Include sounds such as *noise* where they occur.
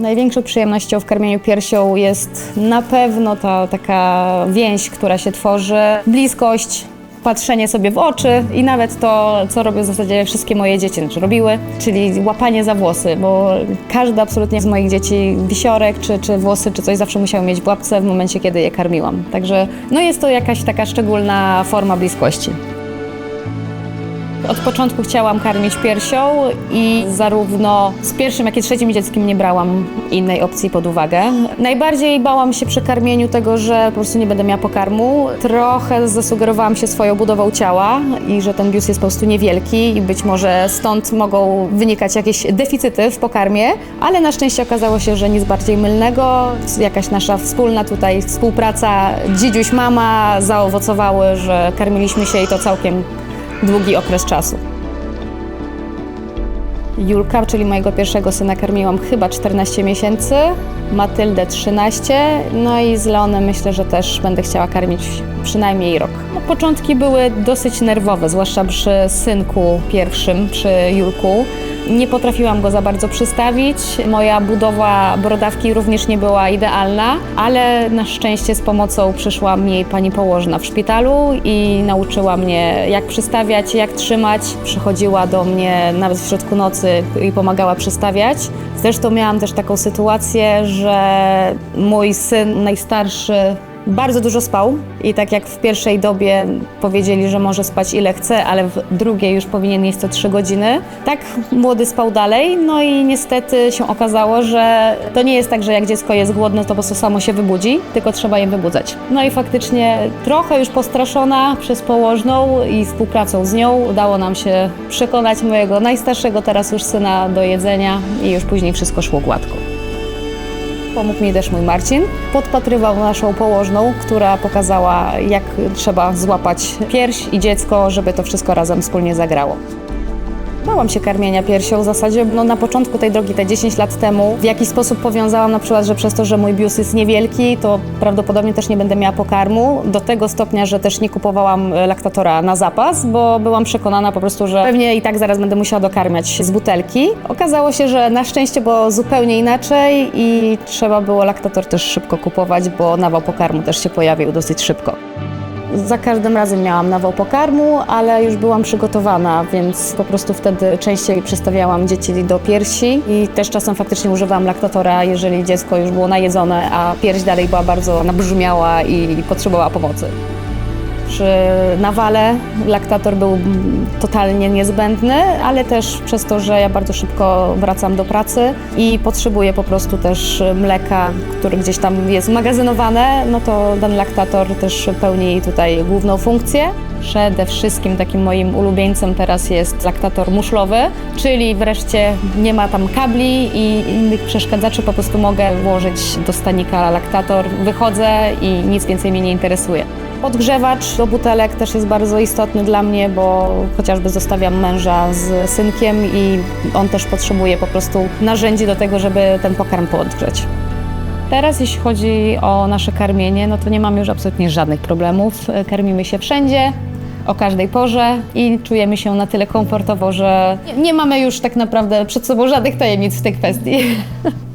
Największą przyjemnością w karmieniu piersią jest na pewno ta taka więź, która się tworzy, bliskość, patrzenie sobie w oczy i nawet to, co robią w zasadzie wszystkie moje dzieci, znaczy robiły, czyli łapanie za włosy, bo każda absolutnie z moich dzieci wisiorek, czy, czy włosy, czy coś zawsze musiały mieć w łapce w momencie, kiedy je karmiłam. Także no jest to jakaś taka szczególna forma bliskości. Od początku chciałam karmić piersią i zarówno z pierwszym, jak i trzecim dzieckiem nie brałam innej opcji pod uwagę. Najbardziej bałam się przy karmieniu tego, że po prostu nie będę miała pokarmu. Trochę zasugerowałam się swoją budową ciała i że ten biust jest po prostu niewielki i być może stąd mogą wynikać jakieś deficyty w pokarmie, ale na szczęście okazało się, że nic bardziej mylnego. Jakaś nasza wspólna tutaj współpraca, dzidziuś, mama zaowocowały, że karmiliśmy się i to całkiem długi okres czasu. Julka, czyli mojego pierwszego syna, karmiłam chyba 14 miesięcy, Matyldę 13, no i z Leonem myślę, że też będę chciała karmić przynajmniej rok. No, początki były dosyć nerwowe, zwłaszcza przy synku pierwszym, przy Julku. Nie potrafiłam go za bardzo przystawić. Moja budowa brodawki również nie była idealna, ale na szczęście z pomocą przyszła mi pani położna w szpitalu i nauczyła mnie, jak przystawiać, jak trzymać. Przychodziła do mnie nawet w środku nocy i pomagała przystawiać. Zresztą miałam też taką sytuację, że mój syn najstarszy bardzo dużo spał i tak jak w pierwszej dobie powiedzieli, że może spać ile chce, ale w drugiej już powinien jeść co 3 godziny, tak młody spał dalej, no i niestety się okazało, że to nie jest tak, że jak dziecko jest głodne, to po prostu samo się wybudzi, tylko trzeba je wybudzać. No i faktycznie trochę już postraszona przez położną i współpracą z nią udało nam się przekonać mojego najstarszego teraz już syna do jedzenia i już później wszystko szło gładko. Pomógł mi też mój Marcin. Podpatrywał naszą położną, która pokazała, jak trzeba złapać pierś i dziecko, żeby to wszystko razem wspólnie zagrało. Bałam się karmienia piersią w zasadzie no, na początku tej drogi, te 10 lat temu. W jakiś sposób powiązałam na przykład, że przez to, że mój biust jest niewielki, to prawdopodobnie też nie będę miała pokarmu. Do tego stopnia, że też nie kupowałam e, laktatora na zapas, bo byłam przekonana po prostu, że pewnie i tak zaraz będę musiała dokarmiać z butelki. Okazało się, że na szczęście było zupełnie inaczej i trzeba było laktator też szybko kupować, bo nawał pokarmu też się pojawił dosyć szybko. Za każdym razem miałam nawał pokarmu, ale już byłam przygotowana, więc po prostu wtedy częściej przestawiałam dzieci do piersi i też czasem faktycznie używałam laktatora, jeżeli dziecko już było najedzone, a pierś dalej była bardzo nabrzmiała i potrzebowała pomocy. Przy nawale laktator był totalnie niezbędny, ale też przez to, że ja bardzo szybko wracam do pracy i potrzebuję po prostu też mleka, które gdzieś tam jest magazynowane, no to ten laktator też pełni tutaj główną funkcję. Przede wszystkim takim moim ulubieńcem teraz jest laktator muszlowy, czyli wreszcie nie ma tam kabli i innych przeszkadzaczy, po prostu mogę włożyć do stanika laktator, wychodzę i nic więcej mnie nie interesuje. Podgrzewacz do butelek też jest bardzo istotny dla mnie, bo chociażby zostawiam męża z synkiem i on też potrzebuje po prostu narzędzi do tego, żeby ten pokarm podgrzeć. Teraz jeśli chodzi o nasze karmienie, no to nie mamy już absolutnie żadnych problemów. Karmimy się wszędzie, o każdej porze i czujemy się na tyle komfortowo, że nie- mamy już tak naprawdę przed sobą żadnych tajemnic w tej kwestii. *laughs*